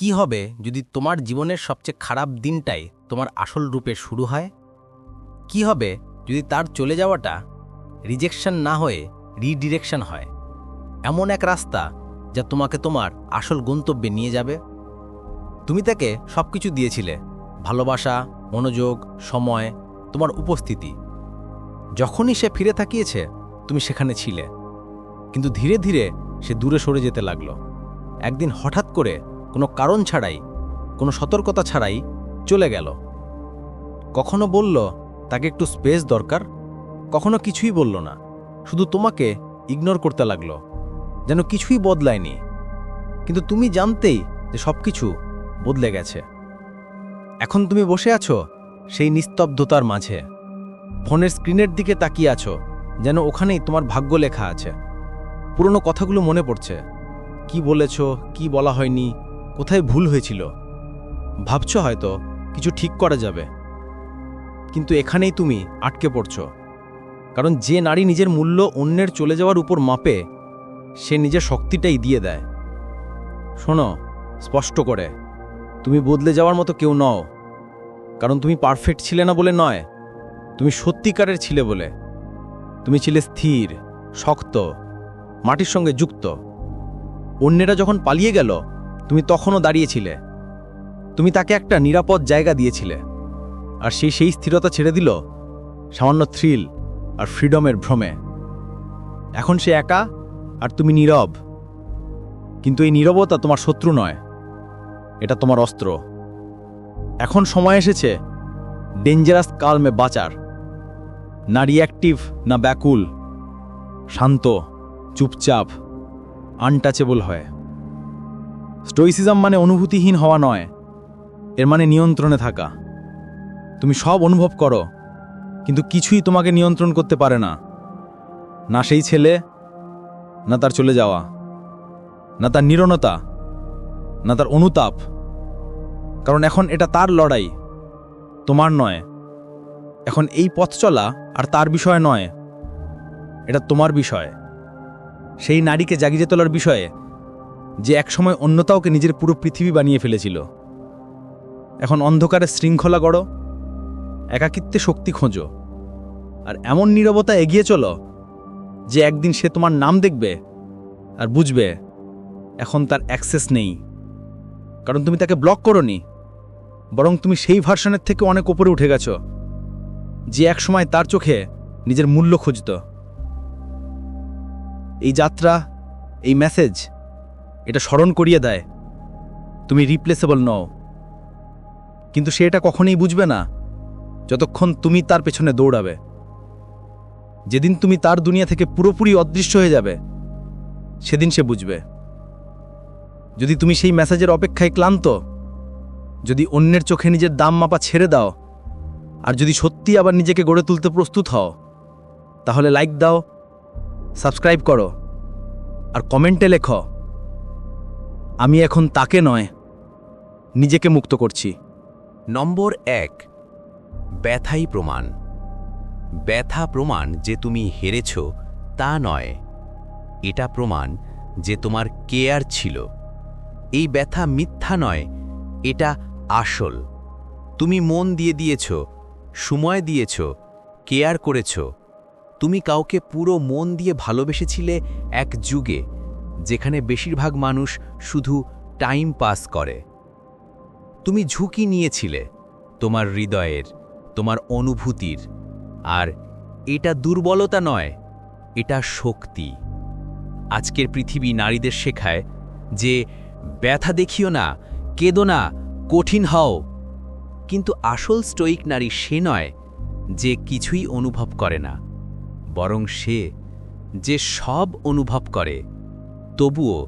কি হবে যদি তোমার জীবনের সবচেয়ে খারাপ দিনটাই তোমার আসল রূপে শুরু হয়? কি হবে যদি তার চলে যাওয়াটা রিজেকশন না হয়ে রিডিরেকশন হয়? এমন এক রাস্তা যা তোমাকে তোমার আসল গন্তব্যে নিয়ে যাবে। তুমি তাকে সব কিছু দিয়েছিলে, ভালোবাসা, মনোযোগ, সময়, তোমার উপস্থিতি। যখনই সে ফিরে তাকিয়েছে, তুমি সেখানে ছিলে। কিন্তু ধীরে ধীরে সে দূরে সরে যেতে লাগল। একদিন হঠাৎ করে কোনো কারণ ছাড়াই, কোনো সতর্কতা ছাড়াই চলে গেল। কখনো বলল, তাকে একটু স্পেস দরকার কখনো কিছুই বলল না। শুধু তোমাকে ইগনোর করতে লাগল, যেন কিছুই বদলায়নি। কিন্তু তুমি জানতেই যে সব কিছু বদলে গেছে। এখন তুমি বসে আছো সেই নিস্তব্ধতার মাঝে। ফোনের স্ক্রিনের দিকে তাকিয়ে আছো, যেন ওখানেই তোমার ভাগ্য লেখা আছে। পুরনো কথাগুলো মনে পড়ছে। কি বলেছ, কি বলা হয়নি কোথায় ভুল হয়েছিল? ভাবছ হয়তো কিছু ঠিক করা যাবে। কিন্তু এখানেই তুমি আটকে পড়ছ। কারণ যে নারী নিজের মূল্য অন্যের চলে যাওয়ার উপর মাপে, সে নিজের শক্তিটাই দিয়ে দেয়। শোনো, স্পষ্ট করে, তুমি বদলে যাওয়ার মতো কেউ নও। কারণ তুমি পারফেক্ট ছিলে না বলে নয়, তুমি সত্যিকারের ছিলে বলে। তুমি ছিলে স্থির, শক্ত, মাটির সঙ্গে যুক্ত। অন্যেরা যখন পালিয়ে গেল তুমি তখনও দাঁড়িয়েছিলে। তুমি তাকে একটা নিরাপদ জায়গা দিয়েছিলে। আর সেই সেই স্থিরতা ছেড়ে দিল সামান্য থ্রিল আর ফ্রিডমের ভ্রমে। এখন সে একা আর তুমি নীরব। কিন্তু এই নীরবতা তোমার শত্রু নয়, এটা তোমার অস্ত্র। এখন সময় এসেছে ডেঞ্জারাস কালমে বাঁচার। না রিয়াক্টিভ না ব্যাকুল, শান্ত, চুপচাপ আনটাচেবল হয়। স্টোইসিজম মানে অনুভূতিহীন হওয়া নয়, এর মানে নিয়ন্ত্রণে থাকা। তুমি সব অনুভব করো, কিন্তু কিছুই তোমাকে নিয়ন্ত্রণ করতে পারে না। না সেই ছেলে, না তার চলে যাওয়া, না তার নিরনতা না তার অনুতাপ। কারণ এখন এটা তার লড়াই, তোমার নয়। এখন এই পথ চলা আর তার বিষয় নয়, এটা তোমার বিষয়। সেই নারীকে জাগিয়ে তোলার বিষয়ে যে একসময় অন্যতাওকে নিজের পুরো পৃথিবী বানিয়ে ফেলেছিল। এখন অন্ধকারে শৃঙ্খলা গড়ো, একাকিত্বে শক্তি খোঁজো, আর এমন নীরবতা এগিয়ে চলো যে একদিন সে তোমার নাম দেখবে আর বুঝবে এখন তার অ্যাক্সেস নেই। কারণ তুমি তাকে ব্লক করনি, বরং তুমি সেই ভার্সনের থেকে অনেক ওপরে উঠে গেছো, যে একসময় তার চোখে নিজের মূল্য খুঁজত। এই যাত্রা, এই মেসেজ এটা স্মরণ করিয়ে দেয়। তুমি রিপ্লেসেবল নও। কিন্তু সে এটা কখনোই বুঝবে না, যতক্ষণ তুমি তার পেছনে দৌড়াবে। যেদিন তুমি তার দুনিয়া থেকে পুরোপুরি অদৃশ্য হয়ে যাবে, সেদিন সে বুঝবে। যদি তুমি সেই মেসেজের অপেক্ষায় ক্লান্ত, যদি অন্যের চোখে নিজের দাম মাপা ছেড়ে দাও, আর যদি সত্যি আবার নিজেকে গড়ে তুলতে প্রস্তুত হও, তাহলে লাইক দাও সাবস্ক্রাইব করো, আর কমেন্টে লেখো। আমি এখন তাকে নয়, নিজেকে মুক্ত করছি। নম্বর এক, ব্যথাই প্রমাণ। ব্যথা প্রমাণ যে তুমি হেরেছ, তা নয়। এটা প্রমাণ যে তোমার কেয়ার ছিল। এই ব্যথা মিথ্যা নয়, এটা আসল। তুমি মন দিয়ে দিয়েছ, সময় দিয়েছ, কেয়ার করেছ। তুমি কাউকে পুরো মন দিয়ে ভালোবেসেছিলে এক যুগে। যেখানে বেশিরভাগ মানুষ শুধু টাইম পাস করে। তুমি ঝুঁকি নিয়েছিলে, তোমার হৃদয়ের, তোমার অনুভূতির। আর এটা দুর্বলতা নয়, এটা শক্তি। আজকের পৃথিবী নারীদের শেখায় যে, ব্যথা দেখিও না, কেদো না, কঠিন হও। কিন্তু আসল স্টোইক নারী সে নয় যে কিছুই অনুভব করে না, বরং সে যে সব অনুভব করে। তবুও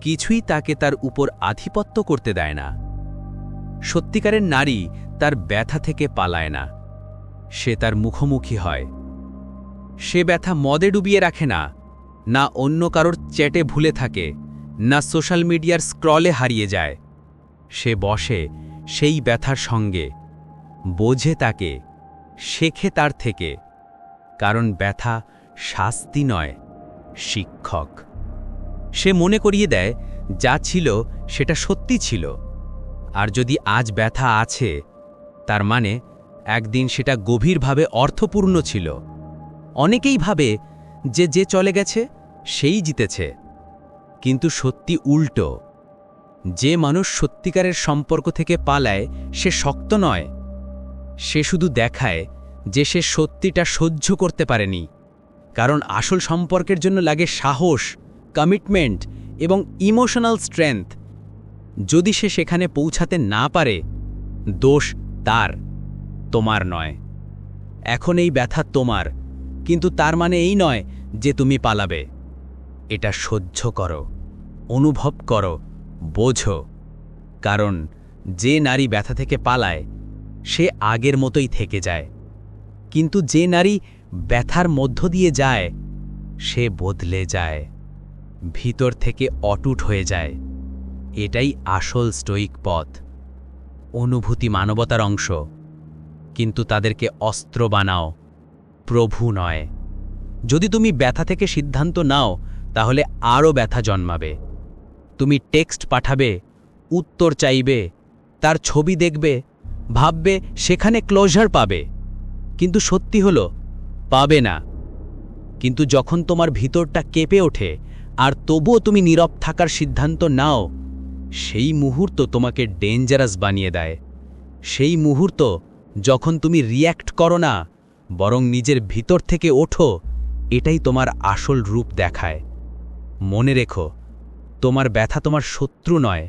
কিছুই তাকে তার উপর আধিপত্য করতে দেয় না। সত্যিকারের নারী তার ব্যথা থেকে পালায় না। সে তার মুখোমুখি হয়। সে ব্যথা মদে ডুবিয়ে রাখে না না অন্য কারোর চ্যাটে ভুলে থাকে, না সোশ্যাল মিডিয়ার স্ক্রলে হারিয়ে যায়। সে বসে সেই ব্যথার সঙ্গে, বোঝে তাকে, শেখে তার থেকে, কারণ ব্যথা শাস্তি নয়, শিক্ষক। সে মনে করিয়ে দেয়, যা ছিল সেটা সত্যি ছিল। আর যদি আজ ব্যথা আছে, তার মানে একদিন সেটা গভীরভাবে অর্থপূর্ণ ছিল। অনেকেই ভাবে যে যে চলে গেছে, সেই জিতেছে। কিন্তু সত্যি উল্টো। যে মানুষ সত্যিকারের সম্পর্ক থেকে পালায়, সে শক্ত নয়। সে শুধু দেখায় যে সে সত্যিটা সহ্য করতে পারেনি। কারণ আসল সম্পর্কের জন্য লাগে সাহস কমিটমেন্ট এবং ইমোশনাল স্ট্রেংথ যদি সে সেখানে পৌঁছাতে না পারে, দোষ তার, তোমার নয়। এখন এই ব্যথা তোমার, কিন্তু তার মানে এই নয় যে তুমি পালাবে। এটা সহ্য করো, অনুভব করো, বোঝো। কারণ যে নারী ব্যথা থেকে পালায়, সে আগের মতোই থেকে যায়। কিন্তু যে নারী ব্যথার মধ্য দিয়ে যায়, সে বদলে যায়। ভিতর থেকে অটুট হয়ে যায়। এটাই আসল স্টোইক পথ। অনুভূতি মানবতার অংশ। কিন্তু তাদেরকে অস্ত্র বানাও। প্রভু নয়। যদি তুমি ব্যথা থেকে সিদ্ধান্ত নাও, তাহলে আরও ব্যথা জন্মাবে। তুমি টেক্সট পাঠাবে, উত্তর চাইবে, তার ছবি দেখবে, ভাববে, সেখানে ক্লোজার পাবে। কিন্তু সত্যি হলো, পাবে না। কিন্তু যখন তোমার ভিতরটা কেঁপে ওঠে আর তবুও তুমি নীরব থাকার সিদ্ধান্ত নাও। সেই মুহূর্ত তোমাকে ডেঞ্জারাস বানিয়ে দেয়। সেই মুহূর্ত যখন তুমি রিয়্যাক্ট করো না, বরং নিজের ভিতর থেকে ওঠো, এটাই তোমার আসল রূপ দেখায়। মনে রেখো, তোমার ব্যথা তোমার শত্রু নয়,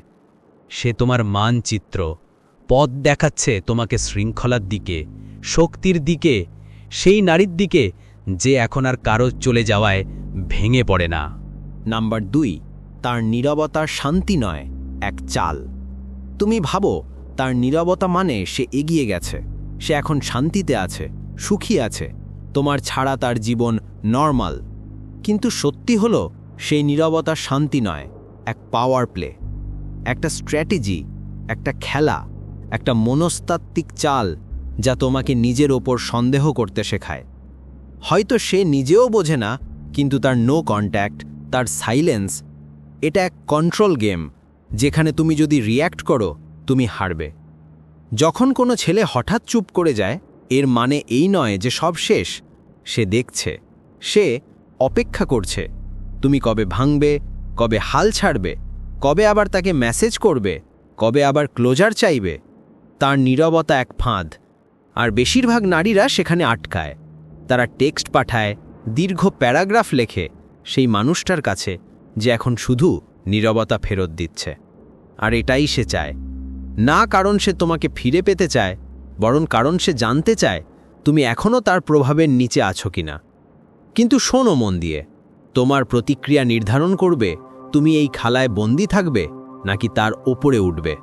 সে তোমার মানচিত্র। পথ দেখাচ্ছে তোমাকে শৃঙ্খলার দিকে, শক্তির দিকে, সেই নারীর দিকে, যে এখন আর কারও চলে যাওয়ায় ভেঙে পড়ে না। নাম্বার দুই, তার নীরবতার শান্তি নয়, এক চাল। তুমি ভাবো, তার নীরবতা মানে সে এগিয়ে গেছে, সে এখন শান্তিতে আছে, সুখী আছে, তোমার ছাড়া তার জীবন নর্মাল। কিন্তু সত্যি হলো সেই নীরবতা শান্তি নয়, এক পাওয়ার প্লে একটা স্ট্র্যাটেজি একটা খেলা, একটা মনস্তাত্ত্বিক চাল, যা তোমাকে নিজের ওপর সন্দেহ করতে শেখায়। হয়তো সে নিজেও বোঝে না, কিন্তু তার নো কন্ট্যাক্ট তার সাইলেন্স এটা এক কন্ট্রোল গেম যেখানে তুমি যদি রিয়্যাক্ট করো, তুমি হারবে। যখন কোনো ছেলে হঠাৎ চুপ করে যায়, এর মানে এই নয় যে সব শেষ, সে দেখছে, সে অপেক্ষা করছে, তুমি কবে ভাঙবে, কবে হাল ছাড়বে, কবে আবার তাকে মেসেজ করবে, কবে আবার ক্লোজার চাইবে, তার নীরবতা এক ফাঁদ, আর বেশিরভাগ নারীরা সেখানে আটকায়, তারা টেক্সট পাঠায়, দীর্ঘ প্যারাগ্রাফ লেখে সেই মানুষটার কাছে যে এখন শুধু নীরবতা ফেরত দিচ্ছে। আর এটাই সে চায়। না কারণ সে তোমাকে ফিরে পেতে চায়, বরং কারণ সে জানতে চায় তুমি এখনও তার প্রভাবের নিচে আছো কিনা। কিন্তু শোনো মন দিয়ে, তোমার প্রতিক্রিয়া নির্ধারণ করবে, তুমি এই খালায় বন্দি থাকবে নাকি তার ওপরে উঠবে।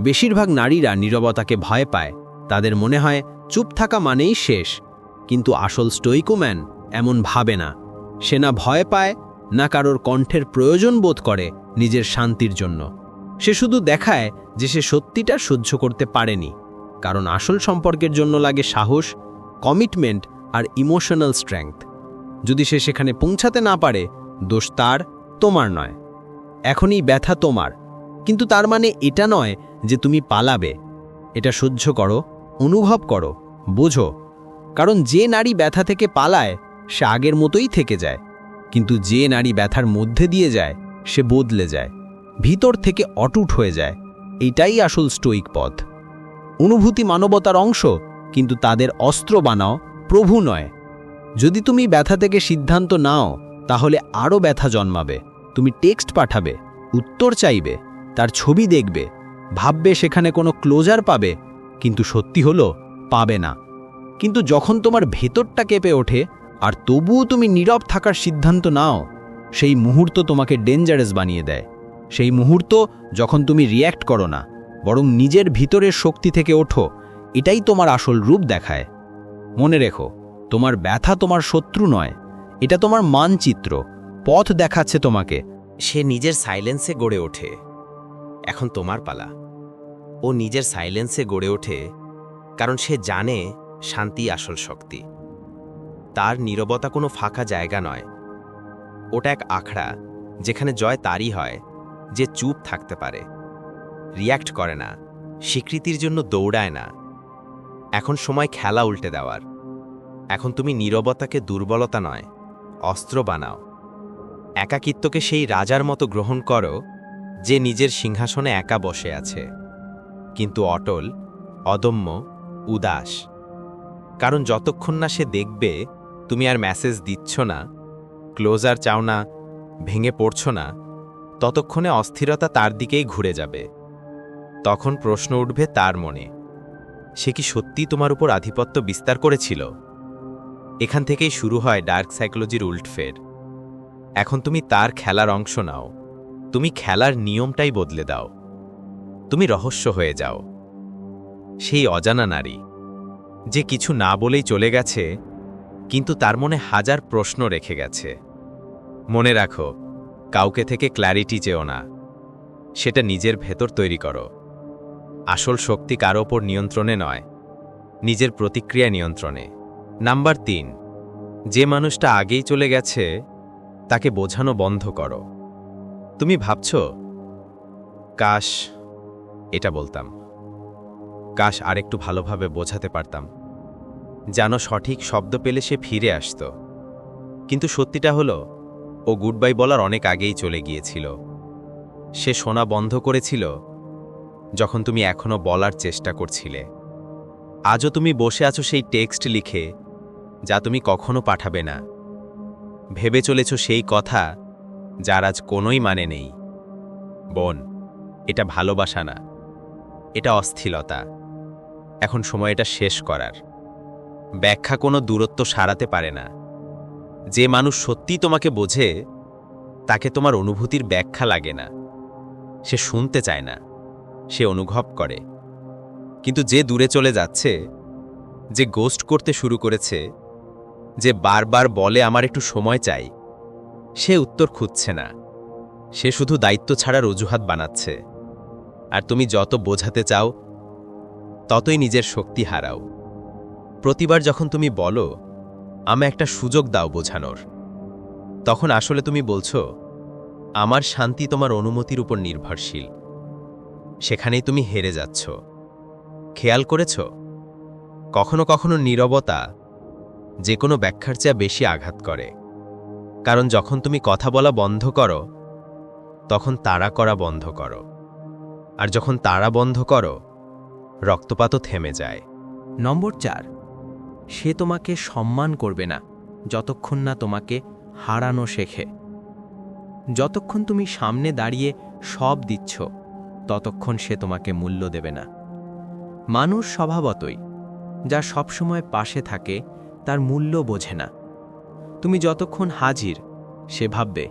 বেশিরভাগ নারীরা নীরবতাকে ভয় পায়, তাদের মনে হয় চুপ থাকা মানেই শেষ, কিন্তু আসল স্টোইকোম্যান এমন ভাবে না। সে না ভয় পায়, না কারোর কণ্ঠের প্রয়োজন বোধ করে নিজের শান্তির জন্য। সে শুধু দেখায় যে সে সত্যিটা সহ্য করতে পারেনি, কারণ আসল সম্পর্কের জন্য লাগে সাহস, কমিটমেন্ট আর ইমোশনাল স্ট্রেংথ। যদি সে সেখানে পৌঁছাতে না পারে, দোষ তার, তোমার নয়। এখনই ব্যথা তোমার। কিন্তু তার মানে এটা নয় যে তুমি পালাবে। এটা সহ্য করো, অনুভব করো, বোঝো। কারণ যে নারী ব্যথা থেকে পালায় সে আগের মতোই থেকে যায়। কিন্তু যে নারী ব্যথার মধ্যে দিয়ে যায়, সে বদলে যায়। ভিতর থেকে অটুট হয়ে যায়। এইটাই আসল স্টোইক পথ। অনুভূতি মানবতার অংশ, কিন্তু তাদের অস্ত্র বানাও প্রভু নয়। যদি তুমি ব্যথা থেকে সিদ্ধান্ত নাও, তাহলে আরও ব্যথা জন্মাবে। তুমি টেক্সট পাঠাবে, উত্তর চাইবে, তার ছবি দেখবে, ভাববে সেখানে কোনো ক্লোজার পাবে, কিন্তু সত্যি হলো, পাবে না। কিন্তু যখন তোমার ভেতরটা কেঁপে ওঠে আর তবুও তুমি নীরব থাকার সিদ্ধান্ত নাও। সেই মুহূর্ত তোমাকে ডেঞ্জারাস বানিয়ে দেয়। সেই মুহূর্ত যখন তুমি রিয়্যাক্ট করো না, বরং নিজের ভিতরের শক্তি থেকে ওঠো, এটাই তোমার আসল রূপ দেখায়। মনে রেখো, তোমার ব্যথা তোমার শত্রু নয়, এটা তোমার মানচিত্র, পথ দেখাচ্ছে তোমাকে। সে নিজের সাইলেন্সে গড়ে ওঠে। এখন তোমার পালা। ও নিজের সাইলেন্সে গড়ে ওঠে, কারণ সে জানে শান্তি আসল শক্তি। তার নীরবতা কোনো ফাঁকা জায়গা নয়। ওটা এক আখড়া, যেখানে জয় তারই হয়, যে চুপ থাকতে পারে। রিয়্যাক্ট করে না, স্বীকৃতির জন্য দৌড়ায় না। এখন সময় খেলা উল্টে দেওয়ার। এখন তুমি নীরবতাকে দুর্বলতা নয়, অস্ত্র বানাও। একাকিত্বকে সেই রাজার মতো গ্রহণ করো, যে নিজের সিংহাসনে একা বসে আছে। কিন্তু অটল, অদম্য, উদাস। কারণ যতক্ষণ না সে দেখবে তুমি আর মেসেজ দিচ্ছ না ক্লোজার চাও না, ভেঙে পড়ছ না, ততক্ষণে অস্থিরতা তার দিকেই ঘুরে যাবে। তখন প্রশ্ন উঠবে তার মনে, সে কি সত্যি তোমার উপর আধিপত্য বিস্তার করেছিল? এখান থেকেই শুরু হয় ডার্ক সাইকোলজির উল্টফের এখন তুমি তার খেলার অংশ নাও, তুমি খেলার নিয়মটাই বদলে দাও। তুমি রহস্য হয়ে যাও। সেই অজানা নারী, যে কিছু না বলেই চলে গেছে কিন্তু তার মনে হাজার প্রশ্ন রেখে গেছে। মনে রাখো, কাউকে থেকে ক্ল্যারিটি চেও না। সেটা নিজের ভেতর তৈরি করো। আসল শক্তি কারও ওপর নিয়ন্ত্রণে নয়, নিজের প্রতিক্রিয়া নিয়ন্ত্রণে। নাম্বার তিন, যে মানুষটা আগেই চলে গেছে, তাকে বোঝানো বন্ধ করো। তুমি ভাবছ, কাশ, এটা বলতাম। কাশ আরেকটু ভালোভাবে বোঝাতে পারতাম। যেন সঠিক শব্দ পেলে সে ফিরে আসত। কিন্তু সত্যিটা হলো, ও গুড বাই বলার অনেক আগেই চলে গিয়েছিল। সে শোনা বন্ধ করেছিল যখন তুমি এখনও বলার চেষ্টা করছিলে। আজও তুমি বসে আছো সেই টেক্সট লিখে, যা তুমি কখনো পাঠাবে না। ভেবে চলেছ সেই কথা, যার আজ কোনোই মানে নেই। বোন, এটা ভালোবাসা না। এটা অস্থিলতা। এখন সময় এটা শেষ করার। ব্যাখ্যা কোনো দূরত্ব সারাতে পারে না। যে মানুষ সত্যি তোমাকে বোঝে, তাকে তোমার অনুভূতির ব্যাখ্যা লাগে না। সে শুনতে চায় না, সে অনুভব করে। কিন্তু যে দূরে চলে যাচ্ছে, যে গোস্ট করতে শুরু করেছে, যে বারবার বলে আমার একটু সময় চাই, সে উত্তর খুঁজছে না। সে শুধু দায়িত্ব ছাড়ার অজুহাত বানাচ্ছে। আর তুমি যত বোঝাতে চাও, ততই নিজের শক্তি হারাও। প্রতিবার যখন তুমি বলো আমি একটা সুযোগ দাও বোঝানোর। তখন আসলে তুমি বলছো, আমার শান্তি তোমার অনুমতির উপর নির্ভরশীল। সেখানেই তুমি হেরে যাচ্ছ। খেয়াল করেছ? কখনো কখনো নীরবতা যে কোনো ব্যাখ্যার চেয়ে বেশি আঘাত করে। কারণ যখন তুমি কথা বলা বন্ধ করো, তখন তাড়া করা বন্ধ করো। আর যখন তাড়া বন্ধ করো, রক্তপাতও থেমে যায়। নম্বর চার। সে তোমাকে সম্মান করবে না, যতক্ষণ না তোমাকে হারানো শেখে। যতক্ষণ তুমি সামনে দাঁড়িয়ে সব দিচ্ছ, ততক্ষণ সে তোমাকে মূল্য দেবে না। মানুষ স্বভাবতই, যা সবসময় পাশে থাকে, তার মূল্য বোঝে না। তুমি যতক্ষণ হাজির, সে ভাববে,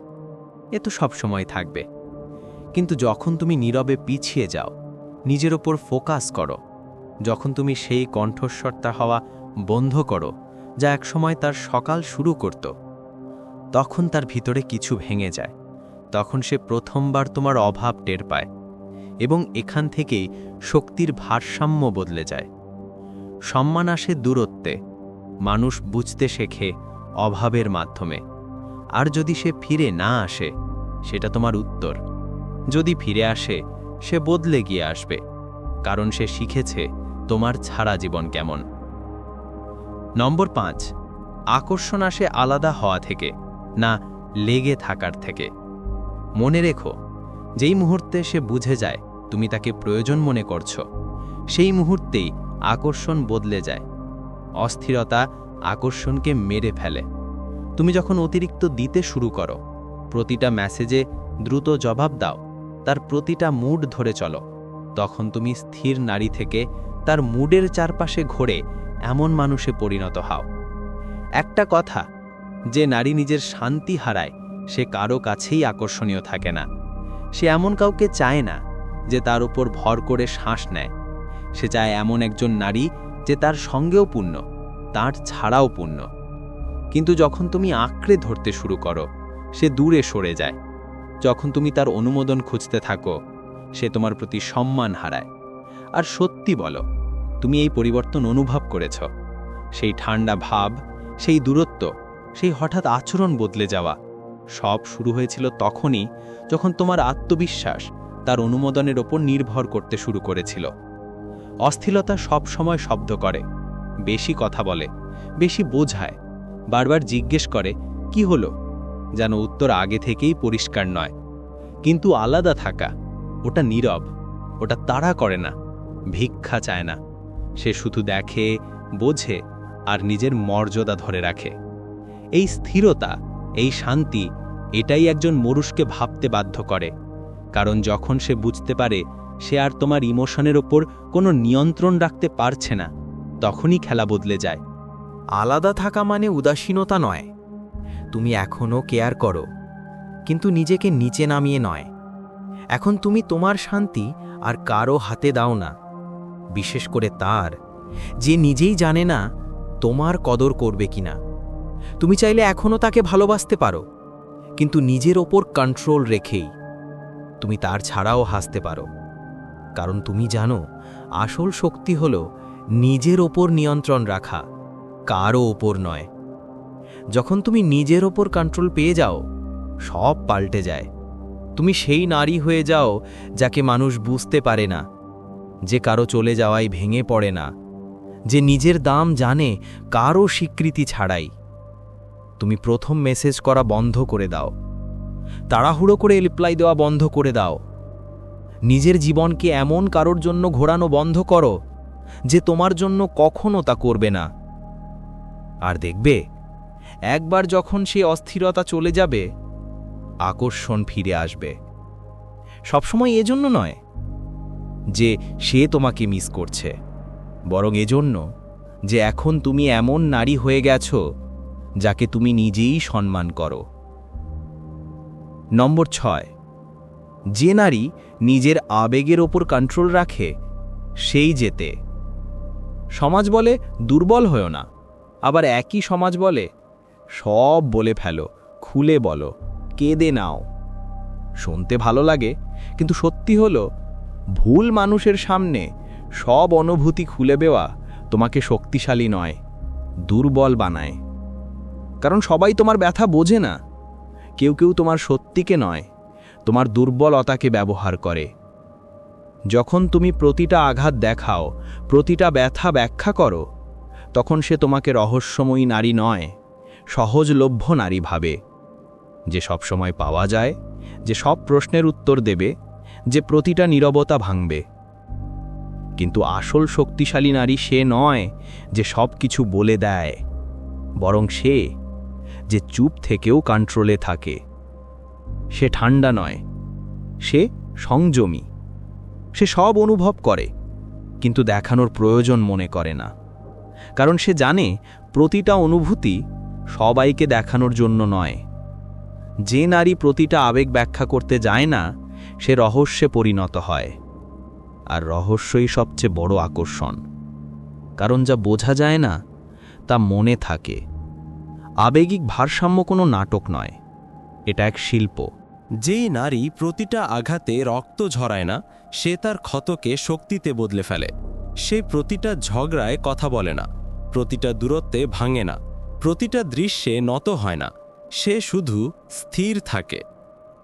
এ তো সবসময় থাকবে। কিন্তু যখন তুমি নীরবে পিছিয়ে যাও, নিজের ওপর ফোকাস করো, যখন তুমি সেই কণ্ঠস্বরতা হওয়া বন্ধ করো, যা একসময় তার সকাল শুরু করত। তখন তার ভিতরে কিছু ভেঙে যায়। তখন সে প্রথমবার তোমার অভাব টের পায় এবং এখান থেকেই শক্তির ভারসাম্য বদলে যায়। সম্মান আসে দূরত্বে। মানুষ বুঝতে শেখে অভাবের মাধ্যমে। আর যদি সে ফিরে না আসে, সেটা তোমার উত্তর। যদি ফিরে আসে, সে বদলে গিয়ে আসবে। কারণ সে শিখেছে তোমার ছাড়া জীবন কেমন। নম্বর পাঁচ, আকর্ষণ আসে আলাদা হওয়া থেকে, না লেগে থাকার থেকে। মনে রেখো, যেই মুহূর্তে সে বুঝে যায় তুমি তাকে প্রয়োজন মনে করছ, সেই মুহূর্তেই আকর্ষণ বদলে যায়। অস্থিরতা আকর্ষণকে মেরে ফেলে। তুমি যখন অতিরিক্ত দিতে শুরু করো, প্রতিটা মেসেজে দ্রুত জবাব দাও, তার প্রতিটা মুড ধরে চলো। তখন তুমি স্থির নারী থেকে তার মুডের চারপাশে ঘোরে এমন মানুষে পরিণত হও। একটা কথা, যে নারী নিজের শান্তি হারায়, সে কারও কাছেই আকর্ষণীয় থাকে না। সে এমন কাউকে চায় না, যে তার উপর ভর করে শ্বাস নেয়। সে চায় এমন একজন নারী, যে তার সঙ্গেও পূর্ণ, তার ছাড়াও পূর্ণ। কিন্তু যখন তুমি আঁকড়ে ধরতে শুরু করো, সে দূরে সরে যায়। যখন তুমি তার অনুমোদন খুঁজতে থাকো, সে তোমার প্রতি সম্মান হারায়। আর সত্যি বলো তুমি এই পরিবর্তন অনুভব করেছ। সেই ঠান্ডা ভাব, সেই দূরত্ব, সেই হঠাৎ আচরণ বদলে যাওয়া, সব শুরু হয়েছিল তখনই যখন তোমার আত্মবিশ্বাস তার অনুমোদনের ওপর নির্ভর করতে শুরু করেছিল। অস্থিরতা সব সময় শব্দ করে, বেশি কথা বলে, বেশি বোঝায়, বারবার জিজ্ঞেস করে, কি হলো? যেন উত্তর আগে থেকেই পরিষ্কার নয়। কিন্তু আলাদা থাকা, ওটা নীরব, ওটা তাড়া করে না, ভিক্ষা চায় না। সে শুধু দেখে, বোঝে আর নিজের মর্যাদা ধরে রাখে। এই স্থিরতা, এই শান্তি, এটাই একজন মরুষকে ভাবতে বাধ্য করে। কারণ যখন সে বুঝতে পারে, সে আর তোমার ইমোশনের ওপর কোনো নিয়ন্ত্রণ রাখতে পারছে না, তখনই খেলা বদলে যায়। আলাদা থাকা মানে উদাসীনতা নয়। তুমি এখনও কেয়ার করো, কিন্তু নিজেকে নিচে নামিয়ে নয়। এখন তুমি তোমার শান্তি আর কারও হাতে দাও না। বিশেষ করে তার, যে নিজেই জানে না তোমার কদর করবে কিনা। তুমি চাইলে এখনও তাকে ভালোবাসতে পারো, কিন্তু নিজের ওপর কন্ট্রোল রেখেই তুমি তার ছাড়াও হাসতে পারো। কারণ তুমি জানো, আসল শক্তি হল নিজের ওপর নিয়ন্ত্রণ রাখা কারও ওপর নয়। যখন তুমি নিজের ওপর কন্ট্রোল পেয়ে যাও, সব পাল্টে যায়। তুমি সেই নারী হয়ে যাও, যাকে মানুষ বুঝতে পারে না। যে কারও চলে যাওয়াই ভেঙে পড়ে না। যে নিজের দাম জানে, কারও স্বীকৃতি ছাড়াই। তুমি প্রথম মেসেজ করা বন্ধ করে দাও। তাড়াহুড়ো করে রিপ্লাই দেওয়া বন্ধ করে দাও। নিজের জীবনকে এমন কারোর জন্য ঘোরানো বন্ধ করো, যে তোমার জন্য কখনো তা করবে না। আর দেখবে, একবার যখন সেই অস্থিরতা চলে যাবে, আকর্ষণ ফিরে আসবে। সবসময় এজন্য নয়। যে সে তোমাকে মিস করছে। বরং এজন্য যে এখন তুমি এমন নারী হয়ে গেছ যাকে তুমি নিজেই সম্মান করো। নম্বর ছয়। যে নারী নিজের আবেগের ওপর কন্ট্রোল রাখে, সেই যেতে সমাজ বলে, দুর্বল হয়েও না। আবার একই সমাজ বলে, সব বলে ফেলো, খুলে বলো, কেঁদে নাও। শুনতে ভালো লাগে, কিন্তু সত্যি হলো ভুল মানুষের সামনে সব অনুভূতি খুলে দেওয়া তোমাকে শক্তিশালী নয়, দুর্বল বানায়। কারণ সবাই তোমার ব্যথা বোঝে না। কেউ কেউ তোমার সত্যিকে নয়, তোমার দুর্বলতাকে ব্যবহার করে। যখন তুমি প্রতিটা আঘাত দেখাও, প্রতিটা ব্যথা ব্যাখ্যা করো, তখন সে তোমাকে রহস্যময়ী নারী নয়, সহজলভ্য নারী ভাবে। যে সবসময় পাওয়া যায়, যে সব প্রশ্নের উত্তর দেবে যে প্রতিটা নীরবতা ভাঙবে। কিন্তু আসল শক্তিশালী নারী সে নয় যে সব কিছু বলে দেয়, বরং সে যে চুপ থেকেও কন্ট্রোলে থাকে। সে ঠান্ডা নয়, সে সংযমী। সে সব অনুভব করে, কিন্তু দেখানোর প্রয়োজন মনে করে না। কারণ সে জানে প্রতিটা অনুভূতি সবাইকে দেখানোর জন্য নয়। যে নারী প্রতিটা আবেগ ব্যাখ্যা করতে যায় না সে রহস্যে পরিণত হয়। আর রহস্যই সবচেয়ে বড় আকর্ষণ। কারণ যা বোঝা যায় না, তা মনে থাকে। আবেগিক ভারসাম্য কোনো নাটক নয়। এটা এক শিল্প। যেই নারী প্রতিটা আঘাতে রক্ত ঝরায় না, সে তার ক্ষতকে শক্তিতে বদলে ফেলে। সে প্রতিটা ঝগড়ায় কথা বলে না, প্রতিটা দূরত্বে ভাঙে না, প্রতিটা দৃশ্যে নত হয় না। সে শুধু স্থির থাকে।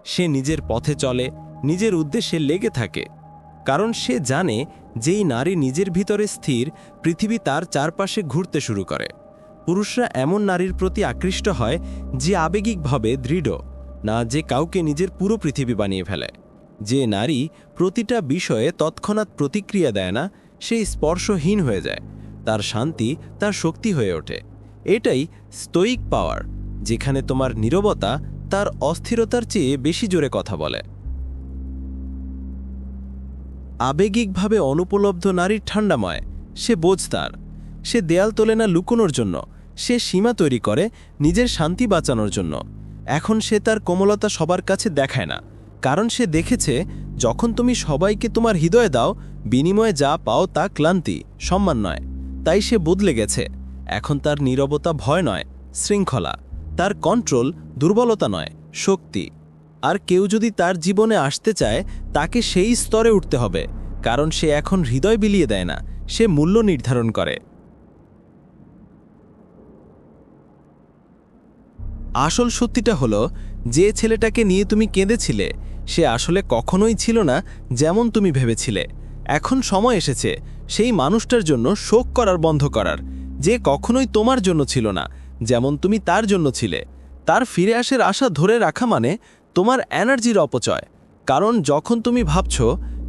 সে নিজের পথে চলে নিজের উদ্দেশ্যে লেগে থাকে, কারণ সে জানে যেই নারী নিজের ভিতরে স্থির, পৃথিবী তার চারপাশে ঘুরতে শুরু করে। পুরুষরা এমন নারীর প্রতি আকৃষ্ট হয় যে আবেগিকভাবে দৃঢ়, না যে কাউকে নিজের পুরো পৃথিবী বানিয়ে ফেলে। যে নারী প্রতিটা বিষয়ে তৎক্ষণাৎ প্রতিক্রিয়া দেয় না, সেই স্পর্শহীন হয়ে যায়, তার শান্তি, তার শক্তি হয়ে ওঠে। এটাই স্টোইক পাওয়ার, যেখানে তোমার নীরবতা তার অস্থিরতার চেয়ে বেশি জোরে কথা বলে। আবেগিকভাবে অনুপলব্ধ নারীর ঠান্ডাময় সে বোঝ তার সে দেয়াল তোলে না লুকোনোর জন্য, সে সীমা তৈরি করে নিজের শান্তি বাঁচানোর জন্য। এখন সে তার কোমলতা সবার কাছে দেখায় না, কারণ সে দেখেছে, যখন তুমি সবাইকে তোমার হৃদয়ে দাও, বিনিময়ে যা পাও তা ক্লান্তি, সম্মান নয়। তাই সে বদলে গেছে। এখন তার নীরবতা ভয় নয়, শৃঙ্খলা। তার কন্ট্রোল দুর্বলতা নয়, শক্তি। আর কেউ যদি তার জীবনে আসতে চায়, তাকে সেই স্তরে উঠতে হবে, কারণ সে এখন হৃদয় বিলিয়ে দেয় না, সে মূল্য নির্ধারণ করে। আসল সত্যিটা হলো, যে ছেলেটাকে নিয়ে তুমি কেঁদেছিলে, সে আসলে কখনোই ছিল না যেমন তুমি ভেবেছিলে। এখন সময় এসেছে, সেই মানুষটার জন্য শোক করার, বন্ধ করার, যে কখনোই তোমার জন্য ছিল না, যেমন তুমি তার জন্য ছিলে। তার ফিরে আসার আশা ধরে রাখা মানে তোমার এনার্জির অপচয়। কারণ যখন তুমি ভাবছ,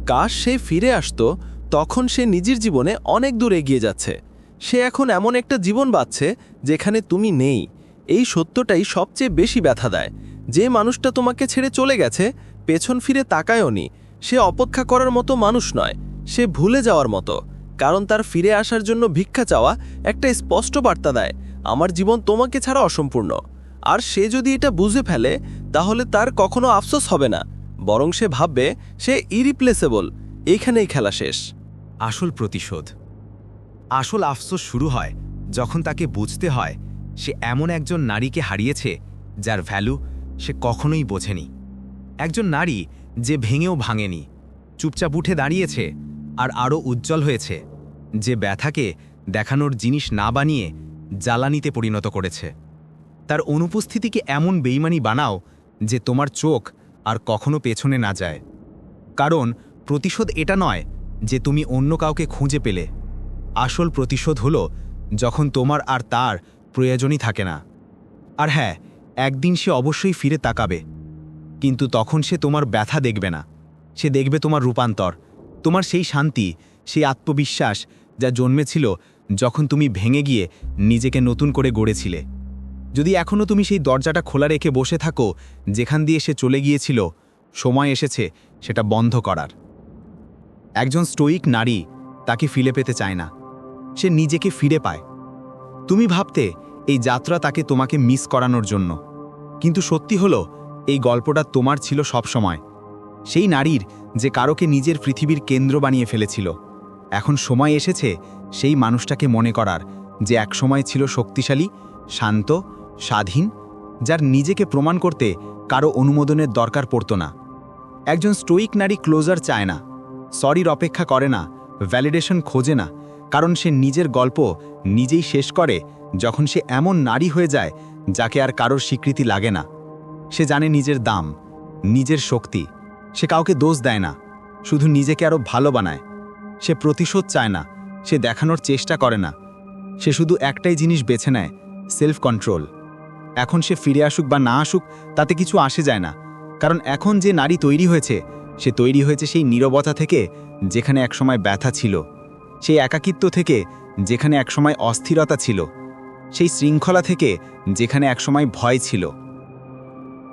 কাশ সে ফিরে আসতো, তখন সে নিজের জীবনে অনেক দূর এগিয়ে যাচ্ছে। সে এখন এমন একটা জীবন বাঁচছে, যেখানে তুমি নেই। এই সত্যটাই সবচেয়ে বেশি ব্যথা দেয়। যে মানুষটা তোমাকে ছেড়ে চলে গেছে, পেছন ফিরে তাকায়ওনি সে অপেক্ষা করার মতো মানুষ নয়। সে ভুলে যাওয়ার মতো। কারণ তার ফিরে আসার জন্য ভিক্ষা চাওয়া একটা স্পষ্ট বার্তা দেয়, আমার জীবন তোমাকে ছাড়া অসম্পূর্ণ। আর সে যদি এটা বুঝে ফেলে, তাহলে তার কখনো আফসোস হবে না। বরং সে ভাববে, সে ইরিপ্লেসেবল এইখানেই খেলা শেষ। আসল প্রতিশোধ। আসল আফসোস শুরু হয় যখন তাকে বুঝতে হয় সে এমন একজন নারীকে হারিয়েছে, যার ভ্যালু সে কখনোই বোঝেনি। একজন নারী যে ভেঙেও ভাঙেনি, চুপচাপ উঠে দাঁড়িয়েছে আর আরও উজ্জ্বল হয়েছে, যে ব্যথাকে দেখানোর জিনিস না বানিয়ে জ্বালানিতে পরিণত করেছে। তার অনুপস্থিতিকে এমন বেইমানি বানাও যে তোমার চোখ আর কখনো পেছনে না যায়। কারণ প্রতিশোধ এটা নয় যে তুমি অন্য কাউকে খুঁজে পেলে। আসল প্রতিশোধ হলো যখন তোমার আর তার প্রয়োজনই থাকে না। আর হ্যাঁ একদিন সে অবশ্যই ফিরে তাকাবে। কিন্তু তখন সে তোমার ব্যথা দেখবে না। সে দেখবে তোমার রূপান্তর, তোমার সেই শান্তি, সেই আত্মবিশ্বাস যা জন্মেছিল যখন তুমি ভেঙে গিয়ে নিজেকে নতুন করে গড়েছিলে। যদি এখনও তুমি সেই দরজাটা খোলা রেখে বসে থাকো, যেখান দিয়ে সে চলে গিয়েছিল, সময় এসেছে, সেটা বন্ধ করার। একজন স্টোইক নারী তাকে ফিরে পেতে চায় না। সে নিজেকে ফিরে পায়। তুমি ভাবতে, এই যাত্রা তাকে তোমাকে মিস করানোর জন্য। কিন্তু সত্যি হলো, এই গল্পটা তোমার ছিল সবসময়। সেই নারীর যে কারোকে নিজের পৃথিবীর কেন্দ্র বানিয়ে ফেলেছিল। এখন সময় এসেছে, সেই মানুষটাকে মনে করার, যে একসময় ছিল শক্তিশালী, শান্ত স্বাধীন, যার নিজেকে প্রমাণ করতে কারও অনুমোদনের দরকার পড়ত না। একজন স্টোইক নারী ক্লোজার চায় না, সরির অপেক্ষা করে না, ভ্যালিডেশন খোঁজে না, কারণ সে নিজের গল্প নিজেই শেষ করে যখন সে এমন নারী হয়ে যায় যাকে আর কারোর স্বীকৃতি লাগে না। সে জানে নিজের দাম, নিজের শক্তি, সে কাউকে দোষ দেয় না, শুধু নিজেকে আরও ভালো বানায়। সে প্রতিশোধ চায় না, সে দেখানোর চেষ্টা করে না, সে শুধু একটাই জিনিস বেছে নেয় সেলফ কন্ট্রোল এখন সে ফিরে আসুক বা না আসুক, তাতে কিছু আসে যায় না। কারণ এখন যে নারী তৈরি হয়েছে, সে তৈরি হয়েছে সেই নীরবতা থেকে, যেখানে একসময় ব্যথা ছিল। সেই একাকিত্ব থেকে, যেখানে একসময় অস্থিরতা ছিল। সেই শৃঙ্খলা থেকে, যেখানে একসময় ভয় ছিল।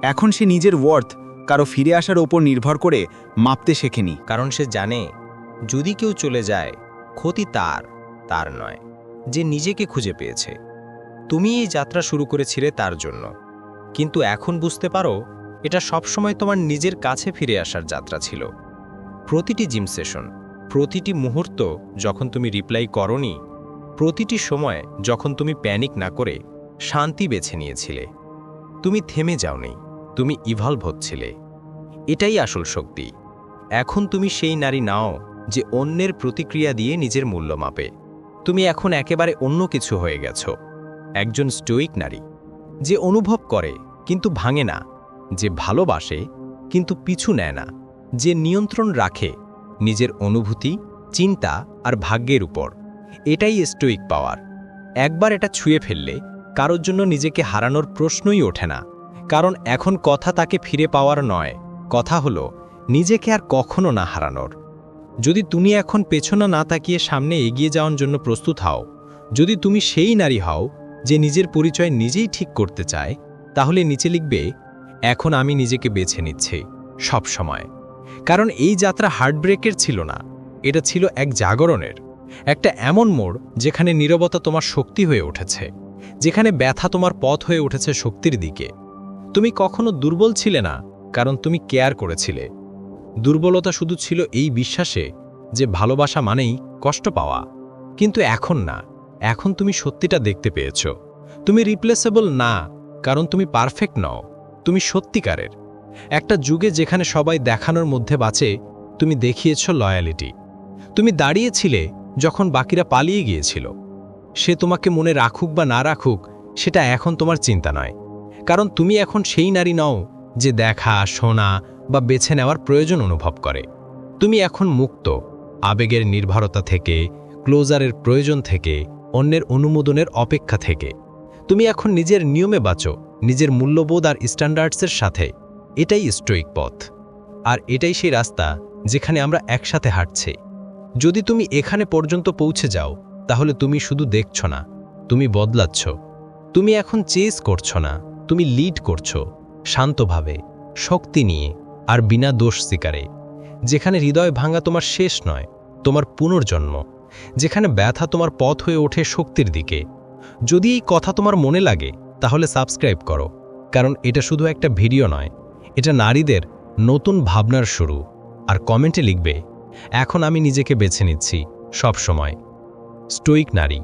এখন সে নিজের ওয়ার্থ কারও ফিরে আসার ওপর নির্ভর করে মাপতে শেখেনি। কারণ সে জানে, যদি কেউ চলে যায়, ক্ষতি তার তার নয়। যে নিজেকে খুঁজে পেয়েছে। তুমি এই যাত্রা শুরু করেছিলে তার জন্য। কিন্তু এখন বুঝতে পারো, এটা সবসময় তোমার নিজের কাছে ফিরে আসার যাত্রা ছিল। প্রতিটি জিম সেশন, প্রতিটি মুহূর্ত যখন তুমি রিপ্লাই করনি, প্রতিটি সময় যখন তুমি প্যানিক না করে শান্তি বেছে নিয়েছিলে। তুমি থেমে যাওনি, তুমি ইভলভ হচ্ছিলে। এটাই আসল শক্তি। এখন তুমি সেই নারী নাও যে অন্যের প্রতিক্রিয়া দিয়ে নিজের মূল্য মাপে। তুমি এখন একেবারে অন্য কিছু হয়ে গেছ। একজন স্টোইক নারী, যে অনুভব করে কিন্তু ভাঙে না, যে ভালোবাসে কিন্তু পিছু নেয় না, যে নিয়ন্ত্রণ রাখে নিজের অনুভূতি, চিন্তা আর ভাগ্যের উপর। এটাই স্টোইক পাওয়ার। একবার এটা ছুঁয়ে ফেললে কারোর জন্য নিজেকে হারানোর প্রশ্নই ওঠে না, কারণ এখন কথা তাকে ফিরে পাওয়ার নয়, কথা হলো নিজেকে আর কখনো না হারানোর। যদি তুমি এখন পেছনে না তাকিয়ে সামনে এগিয়ে যাওয়ার জন্য প্রস্তুত হও, যদি তুমি সেই নারী হও যে নিজের পরিচয় নিজেই ঠিক করতে চায়, তাহলে নিচে লিখবে, এখন আমি নিজেকে বেছে নিচ্ছি, সব সময়। কারণ এই যাত্রা হার্টব্রেকের ছিল না, এটা ছিল এক জাগরণের, একটা এমন মোড় যেখানে নীরবতা তোমার শক্তি হয়ে উঠেছে, যেখানে ব্যথা তোমার পথ হয়ে উঠেছে শক্তির দিকে। তুমি কখনো দুর্বল ছিলে না, কারণ তুমি কেয়ার করেছিলে। দুর্বলতা শুধু ছিল এই বিশ্বাসে যে ভালোবাসা মানেই কষ্ট পাওয়া, কিন্তু এখন না। এখন তুমি সত্যিটা দেখতে পেয়েছ। তুমি রিপ্লেসেবল না, কারণ তুমি পারফেক্ট নও। তুমি সত্যিকারের। একটা যুগে যেখানে সবাই দেখানোর মধ্যে বাঁচে, তুমি দেখিয়েছ লয়ালিটি তুমি দাঁড়িয়েছিলে যখন বাকিরা পালিয়ে গিয়েছিল। সে তোমাকে মনে রাখুক বা না রাখুক, সেটা এখন তোমার চিন্তা নয়। কারণ তুমি এখন সেই নারী নও যে দেখা, শোনা বা বেছে নেওয়ার প্রয়োজন অনুভব করে। তুমি এখন মুক্ত, আবেগের নির্ভরতা থেকে ক্লোজারের প্রয়োজন থেকে অন্যের অনুমোদনের অপেক্ষা থেকে। তুমি এখন নিজের নিয়মে বাঁচো, নিজের মূল্যবোধ আর স্ট্যান্ডার্ডসের সাথে। এটাই স্টোইক পথ। আর এটাই সেই রাস্তা যেখানে আমরা একসাথে হাঁটছি। যদি তুমি এখানে পর্যন্ত পৌঁছে যাও, তাহলে তুমি শুধু দেখছ না, তুমি বদলাচ্ছ। তুমি এখন চেস করছ না, তুমি লিড করছ, শান্তভাবে, শক্তি নিয়ে, আর বিনা দোষ স্বীকারে যেখানে হৃদয় ভাঙা তোমার শেষ নয়, তোমার পুনর্জন্ম। যেখানে ব্যথা তোমার পথ হয়ে ওঠে শক্তির দিকে। যদি এই কথা তোমার মনে লাগে, তাহলে সাবস্ক্রাইব করো। কারণ এটা শুধু একটা ভিডিও নয়, এটা নারীদের নতুন ভাবনার শুরু। আর কমেন্টে লিখবে, এখন আমি নিজেকে বেছে নিচ্ছি সব সময় স্টোইক নারী।